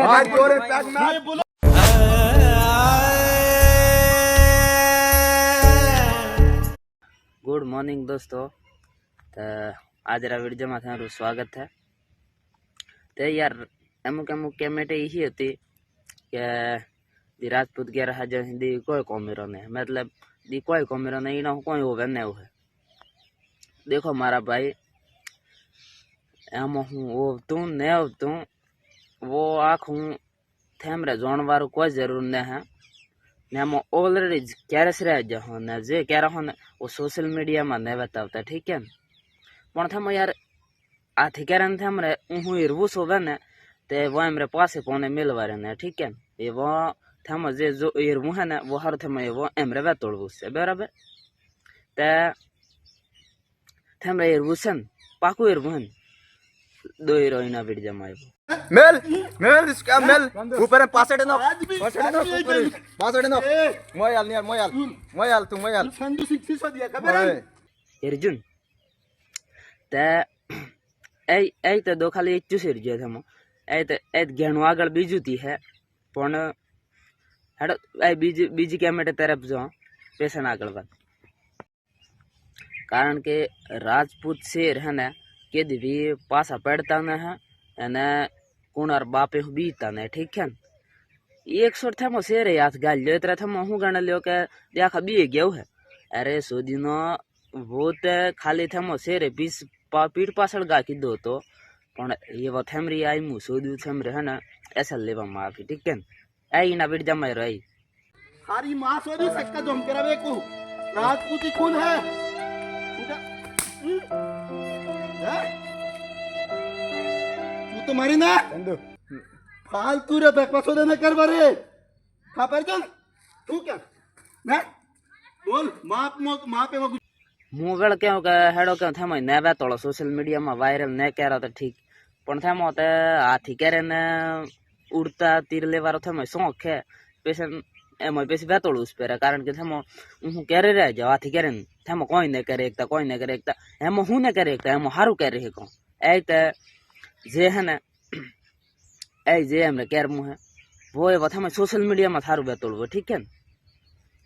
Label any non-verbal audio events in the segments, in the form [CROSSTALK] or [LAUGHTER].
હાથ જોડે પેક ના ગુડ મોર્નિંગ દોસ્તો તો આજના વિડીયોમાં તમારું સ્વાગત છે તે યાર અમુક અમુક કેમેટે એ હતી કે દી રાજપૂત ગેર હાજર દી કોઈ કોમેરો નહીં મતલબ દી કોઈ કોમેરો નહીં એનો કોઈ હોવે ને એવું હે દેખો મારા ભાઈ એમાં હું ઓવ તું ને ઓવ તું વો આખું થેમરે જોણવારું કોઈ જરૂર ને હે ને એમાં ઓલરેડી ક્યારેસ રહે જ ને જે ક્યારે હોને ઓ સોશિયલ મીડિયામાં ને બતાવતા ઠીક હે ને પણ થેમાં યાર આ થીકેરાને થેમરે હું હિરવું શોભે ને તે વો એમરે પાસે કોને મિલવારે ને ઠીક હે એ વો થેમાં જે જો હિરવું હે ને વો હારું થેમાં એ વો એમરે વેતોડવું છે બરાબર તે થેમરે હિરવું છે ને પાકું હિરવું હે ને દો હિરોઈના બીડ જમાયું મેલ મેલ इसका મેલ ऊपर है पासड़ नो पासड़ नो ऊपर पासड़ नो मोयाल नियर मोयाल मोयाल तू मोयाल संजू सिक्स दिया खबर है અર્જુન તે એ એ તો દો ખાલી એક ચૂસી રહ્યો છે એમાં એ તો એ જ ઘેણું આગળ બીજું તી હે પણ હેડો એ બીજી બીજી કેમેરે તરફ જો પેશન આગળ વાત કારણ કે રાજપૂત શેર હે ને केद भी पासा पड़ता ने है अने कुणार बापे बीतता ने ठीक है एक सौ थे मो शेरे याद गाल लो इतना थे मूँ गण लियो के देखा बी गेव है। अरे सो दिनो वो ते खाली थे मो शेरे बीस पा, पीठ पासल गा कि दो तो ये वो थेमरी आई, मु सो दू थेमरे है ना, ऐसा ले माफ़ी, ठीक है आई ना बिट जमा रही। हरी मास हो रही सच का जम करा वे राजपूती कौन है। तुम्हारी ना? फालतू रे बकवास हो देना कर बारे। खा पर चल तू क्या? मैं बोल माप माप पे मुगड़ क्यों के हेड़ो क्यों थे मैं नेवे तोड़ो सोशल मीडिया में वायरल ने कह रहा था ठीक। पण थे मोते हाथी कह रहे ने उड़ता तीर ले वारो थे मैं शौक है। पेशन ए मैं पैसे वे तोड़ू उस पर कारण के थे मो उहु कह रहे रह जाओ आती कह रहे थे मो कोई ने करे एकता कोई नहीं करे एकता। हेमो हूँ ने करे एकता हेमो हारू कह रहे को एक જે હે ને [CLEARS THROAT] એ જે એમને કેરમું હે वो એ વથામાં સોશિયલ મીડિયામાં સારું વેતોળવું હોય, ઠીક છે ને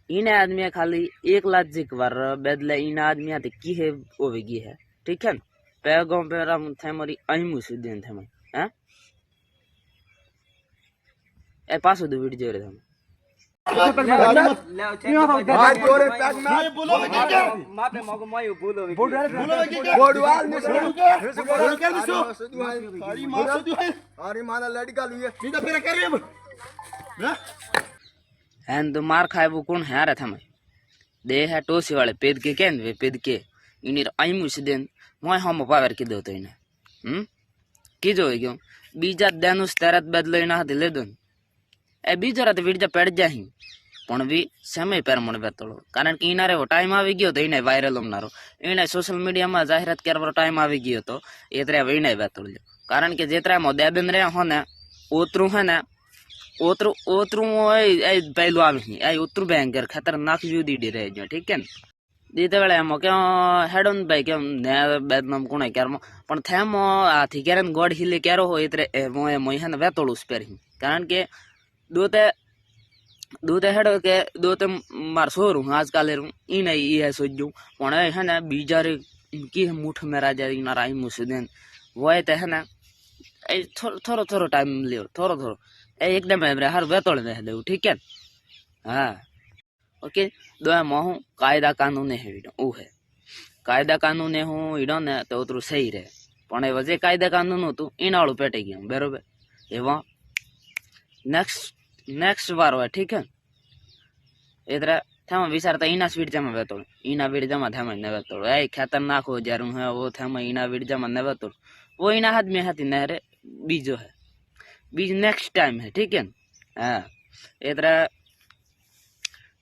ઈને આદમી ખાલી એક લાખ જીક વાર બદલે ઈને આદમી આથી કી હે ઓવી ગઈ હે ઠીક है પેગો પેરામ થેમરી અહીમુ સુધી થેમ હે એ પાછું દુ વિડીયો રે તમે हाथ जोड़े पैक ना बोलो लगे क्या मार खाए कौन है रहा था मैं दे है टोसी वाले पेद के क्या वे पेद के इन्हें आई मुझे देन मैं हम पावर के दो तो इन्हें हम्म की जो है क्यों बीजा देन उस तरत बदलो इन्हें दिले दोन એ બીજો રાતે વીડજા પેડ જાહી. પણ બી સમય પેર મને બેતળો કારણ કે એના રેવો ટાઈમ આવી ગયો તો એને વાયરલ અમનારો. એને સોશિયલ મીડિયામાં જાહેરાત કરવાનો ટાઈમ આવી ગયો તો એ ત્રે એને બેતળ્યો કારણ કે જે ત્રામાં દેબેન રહ્યા હો ને ઓતરું હે ને ઓતરું ઓતરું હોય એ પહેલું આવી એ ઉતરું ભયંકર ખતરનાક જુદી ડી રહે છે ઠીક છે ને દીતે વેળે એમ કે હેડો ને ભાઈ, કેમ ને બેદનામ કોણે ક્યારમો? પણ થેમો, આથી ક્યારે ગોડ હિલે ક્યારો હોય એટલે એમો એમો હે ને વેતોળું સ્પેરી કારણ કે દોતે દોતે હેડો કે દોતે માર સોરું આજકાલ ઈ ને ઈ હે સોજ્યું પણ એ હે ને બીજા રે કી મુઠ મે રાજા ઈના રાઈ મુસુદેન હોય તે હે ને એ થોડો થોડો થોડો ટાઈમ લ્યો થોડો થોડો એ એકદમ એમ રે હારું વેતોળ દે દેવું ઠીક છે ને હા ઓકે દો એમાં હું કાયદા કાનૂન હે ઈડો ऊ है કાયદા કાનૂન હું ઈડો ને તો ઉતરું સહી રહે પણ એ જે કાયદા કાનૂન હતું એનાળું પેટી ગયું બરોબર એવા નેક્સ્ટ नेक्स्ट बार हुआ, ठीक है? इधर थे विचार था, इना स्वीट जमा बेतो इना बीट जमा थे मैं बेतो ऐ खतरनाक हो जा रू है, वो थे इना बीट जमा न बेतो वो इना हाथ में हाथी नहरे बीजो है। बीज नेक्स्ट टाइम है, ठीक है? हाँ। इधर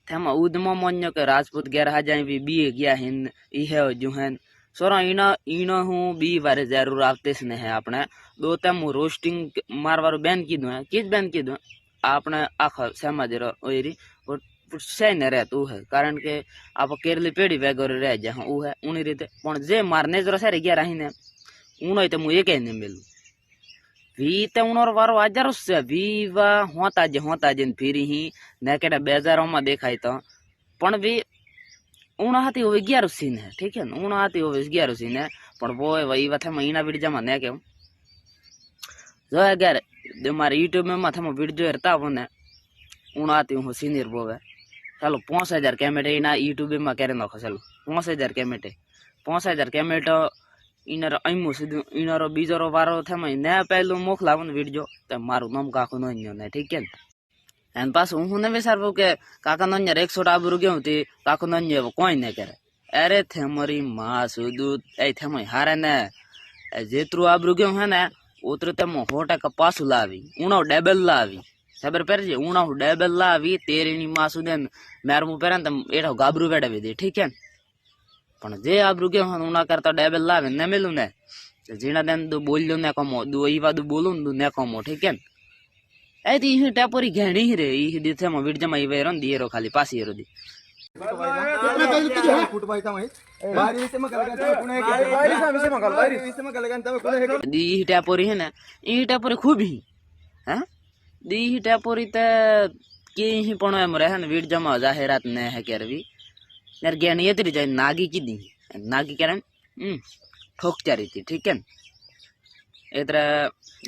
थे उदम मन के राजपूत गैर जाए भी बी गया हिन इहे जुहेन सोरो इना, इनो हूँ, बी बारे ज़रूर आते स्ने अपने। दो तेम रोस्टिंग मार बार बैन की दो है। किस बैन की दो आपने आख सहमा दे रहा सही न रहे तो है। कारण के आप केरली पेड़ी वगैरह रह जा हाँ वो है, उन्हीं रीते जे मारने जरा सर गया रही ने, उन्होंने तो मुझे कह नहीं मिलू। भी तो उन्होंने वारो आज रुस्से भी वह होता जे, होता जिन फिर ही, न के बेजारों में देखा तो। पण भी ऊण हाथी हो गया रुसी ने, ठीक है ऊण हाथी हो गया रुसी ने पर वो वही वे महीना बीड़ जमा न क्यों जो है de મારે યુટ્યુબમાં તમે વીડિયો હેરતા મને ઉણાતી હું સિનિયર બોવે ચાલો, પાંચ હજાર કેમેટે એના યુટ્યુબમાં કરી નાખો? ચાલો, પાંચ હજાર કેમેટે પાંચ હજાર કેમેટો ઇનારો અમ્યું સીધું ઇનારો બીજારો વારો થાય ને પહેલું મોકલાવું ને વીડિયો તો મારું નામ કાકું નહીં ને, ઠીક છે ને? અને પાછું હું ને વિચારવું કે કાકા નોંજર એકસો ટાબરું ગયું તે કાકુ નોંજે કોઈ ને કરે. અરે, થેમરી માં સુદૂત એ થેમય હારે ને જેતરું આબરું ગયું હે ને ઉતરું તેમ સો ટકા પાછું લાવી. ઉણાવ ડેબલ લાવી. ખબર પડે ઉણાવ ડેબલ લાવી, તેરીની માં સુધી મેરમું પહેરે ને તો એઠો ગાબરું વેડાવી દે. ઠીક છે પણ જે આબરું ગયો ઉણા કરતા ડેબલ લાવે ને મેલું ને જીણા દેન તું બોલ્યો ને કમો, દુ એ વાદુ બોલું ને દુ ને કમો, ઠીક છે ને? એ તી ટેપોરી ઘેણી રે એ દી થેમો એ વેરો ને ખાલી પાસી દી. कितने पहले तुझे है फुट पाई तमई बारी से मगल गन तमे कुणे के बारी से से मगल बारी से मगल गन तमे कुणे के दी ઈ ટેપોરી હે ને ઈ ટેપોરી ખૂબ હી હે દી ઈ ટેપોરી તે કે હી પણ એમ રહે ને વીડ જમા જાહેરાત ને હે કરવી યાર ગેણી એતરી જાય નાગી કીધી નાગી કરે હમ ઠોકચારી હતી ઠીક છે ને એતરે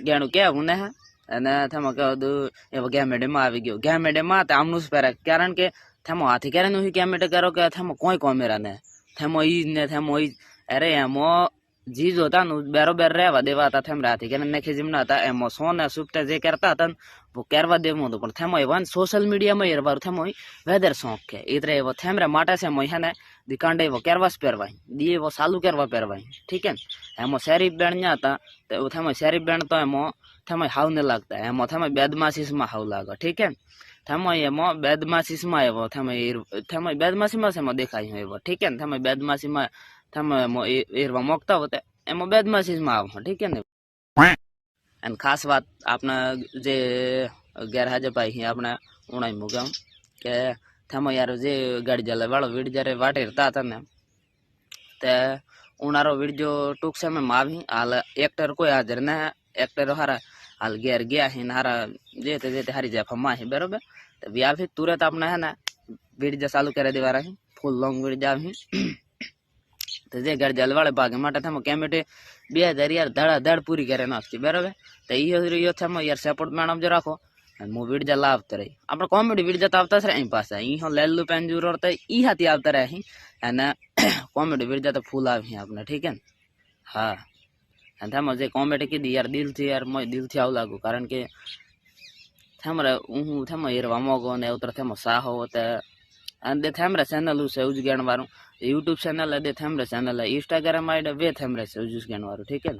ગેણું કેવું ને હે અને થમો કહું દુ એવો ગેમેડેમાં આવી ગયો ગેમેડેમાં તે આમનું જ પહેરે કારણ કે થમો હાથી કરે નું ગેમેડે કરો કે થમો કોઈ કોમેરા ને થમો ઈ જ ને થમો ઈ જ. અરે એમો જી જોતા નું બેરોબર રહેવા દેવા હતા થેમ રાથી કે ને ખીજીમના હતા એમો સોને સુપટે જે કરતા હતા ને वो કરવા દેવું હતું પણ થેમો વન સોશિયલ મીડિયામાં એ રવાર થેમો વેધર શોખ કે ઇતરે એવો થેમરે માટે છે મોય હે ને દિકાંડે એવો કરવાસ પહેરવાય દી એવો સાલું કરવા પહેરવાય ઠીક હે ને એમો શેરી બેન ન્યા હતા તો એવું થેમો શેરી બેન તો એમો થેમો હાવ ને લાગતા એમો થેમો બેદમાસીસમાં હાવ લાગે ઠીક હે ને એમાં બેદમાસીસમાં એવો થેમો થેમો બેદમાસીમાં એમાં દેખાય એવો ઠીક હે ને થમય બેદમાસીમાં થેમો એમો એરવા મોકતા હોતે એમાં બેદમાસીસમાં આવો ઠીક ને અને ખાસ વાત આપણે જે ગેરહાજરભાઈ અહીં આપણે ઉણાઈ મૂક્યા કે થમય યાર જે ગાડી ચાલે વાળો વીડ જ્યારે વાટે રહેતા હતા ને તે ઉનારો વીડિયો ટૂંક સમયમાં આવી હાલ એક્ટર કોઈ હાજર ને એક્ટર હારા હાલ ઘેર ગયા હી ને હારા જે તે જે તે હારી જાય ફમા હી બરોબર તો વ્યાભી તુરત આપણે હે ને વિડીયો ચાલુ કરી દેવા રહી ફૂલ લોંગ વિડીયો આવી તો જે ઘર જલવાળે ભાગે માટે થમો કેમેટે બે હજાર યાર ધડા ધડ પૂરી કરે નાખતી બરાબર તો ઈ રહ્યો થમો યાર સપોર્ટ મેડમ જો રાખો અને હું વિડજા લાવતો રહી આપણે કોમેડી વિડજા તો આવતા જ રહે અહીં પાસે ઈ હું લેલું પેન્જુર તો ઈ હાથી આવતા રહે અહીં અને કોમેડી વિડજા તો ફૂલ આવી આપણે ઠીક હે ને હા અને हेन्था मज़े कम एटे कि यार दिल थी यार मैं दिल थी आऊ लगू कारण के थेमरे ऊँ थेम हेरवा मगो ने उतर थेम साह होते दे थेमरे चैनल से उज गण वारू यूट्यूब चैनल दे थेमरे चैनल है इंस्टाग्राम आई डे थेमरे से उजुस गण वारू ठीक है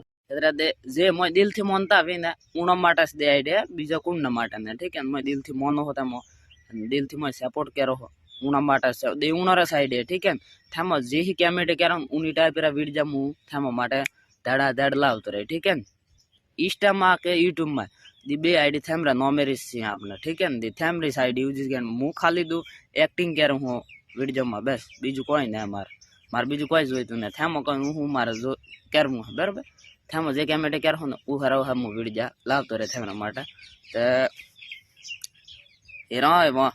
जे मैं दिल थी मनता भी ना उणम माटा से दे आई डे बीजा कुंड माटा ने ठीक है मैं दिल थी मन हो तेम दिल थी मैं सपोर्ट करो हो उणम माटा से दे उणरे साइड है ठीक है थेम जे ही कैमेटे कह रहा उन्नी टाइप रहा वीड जा मुँह थेम माटा ધડા ધડ લાવતો રહે ઠીક હે ને ઇન્સ્ટામાં કે યુટ્યુબમાં દી બે આઈડી થેમરા નોમેરીસ છે આપણે ઠીક હે ને દી થેમરીસ આઈડી યુઝ કે હું ખાલી દઉં એક્ટિંગ કરું હું વિડીયોમાં બસ બીજું કોઈ નહીં મારે મારે બીજું કોઈ જોઈતું નહીં થેમો કોઈ હું મારે જો કરવું હે બરાબર થેમો જે કેમેટે કરો ને હું હરાવ હમ વિડીયા લાવતો રહે થેમના માટે તો એ રહો એમાં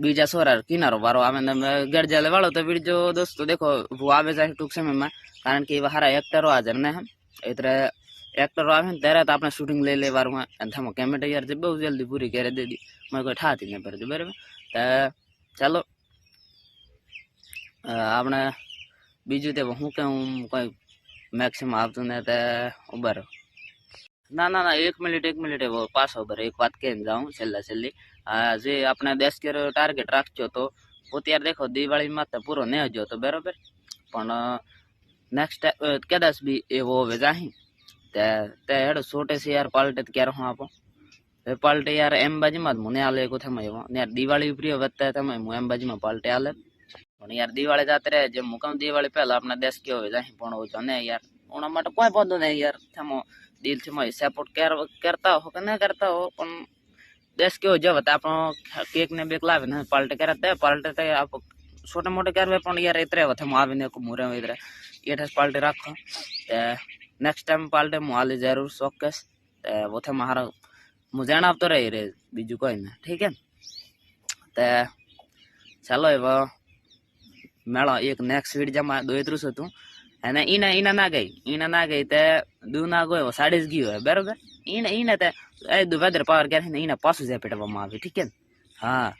બીજા સોરા કિનારો વારો આવે ને ગરજાલે વાળો તો વિડીયો દોસ્તો દેખો वो આવે જાય ટૂંક સમયમાં કારણ કે એવા સારા એક્ટરો હાજર ને હે એટલે એક્ટરો આવે ને ત્યારે તો આપણે શૂટિંગ લઈ લેવાનું હોય અને થેમો કેમેટે યાર જે બહુ જલ્દી પૂરી કરી દીધી મને કોઈ ઠાતી નહીં પડતી બરાબર તો ચાલો અ, આપણે બીજું તે હું કે હું કોઈ મેક્સિમમ આવતું ને તે ઉભા રહો ના ના ના એક મિનિટ એક મિનિટ એવો પાછો ઉભા રહો. એક વાત કહીને જાઉં છેલ્લા છેલ્લી આ જે આપણે દસ કેર ટાર્ગેટ રાખજો તો અત્યારે દેખો દિવાળીમાં તો પૂરો નહીં હજો તો બરાબર પણ નેક્સ્ટ કદાચ બી એવો હવે જાહી તે તે હેડો છોટે છે યાર પાલટે તો ક્યારે હું આપો એ પાલટે યાર એમ બાજુમાં જ મને આલે એક થમે એવો ને યાર દિવાળી પ્રિય વધતા તમે હું એમ બાજુમાં પાલટે આલે પણ યાર દિવાળી જાતે રહે જેમ મુકામ દિવાળી પહેલા આપણે દેશ કેવો હોય જાહી પણ હોય ને યાર ઓના માટે કોઈ પદો નહીં યાર થમો દિલથી મય સપોર્ટ કરતા હો કે ના કરતા હો પણ દેશ કેવો જવો તો આપણો કેક ને બેક લાવે ને પાલટે કરે તે પાલટે તે આપ છોટે મોટે કરવે પણ યાર એતરે થમો આવીને મુરે એતરે એઠસ પાલટે રાખો તે નેક્સ્ટ ટાઈમ પાલટે હું હાલી જરૂર ચોક્કસ તે ઓથે મારો હું જાણ આપતો રહી રે બીજું કોઈ ના ઠીક હે ને તે ચાલો હવે મેળો એક નેક્સ્ટ વીડ જમા દોયત્રું હતું અને ઈને ઈને ના ગઈ ઈને ના ગઈ તે દુ ના ગયો સાડી જ ગયો હોય બરોબર ઈને એને તે એ વેધર પાવર કરે એને પાછું જાય પેટવામાં આવે, ઠીક છે ને? હા.